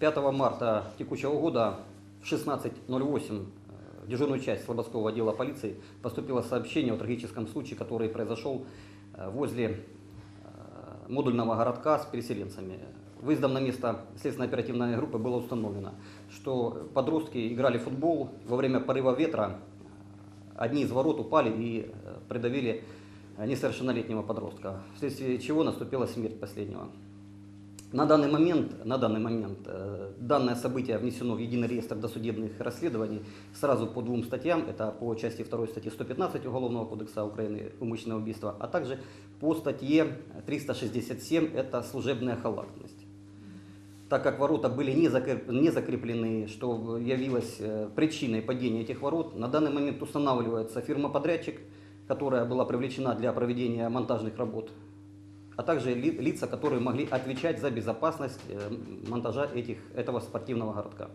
5 марта текущего года в 16.08 э, дежурную часть Слободского отдела полиции поступило сообщение о трагическом случае, который произошел э, возле э, модульного городка с переселенцами. Выездом на место следственно-оперативной группы было установлено, что подростки играли в футбол во время порыва ветра. Одни из ворот упали и придавили несовершеннолетнего подростка, вследствие чего наступила смерть последнего. На данный момент, на данный момент э, данное событие внесено в единый реестр досудебных расследований сразу по двум статьям. Это по части 2 статьи 115 Уголовного кодекса Украины «Умышленное убийство», а также по статье 367 это служебная халатность. Так как ворота были не, закреп- не закреплены, что явилось э, причиной падения этих ворот, на данный момент устанавливается фирма-подрядчик, которая была привлечена для проведения монтажных работ а также ли- лица, которые могли отвечать за безопасность э, монтажа этих, этого спортивного городка.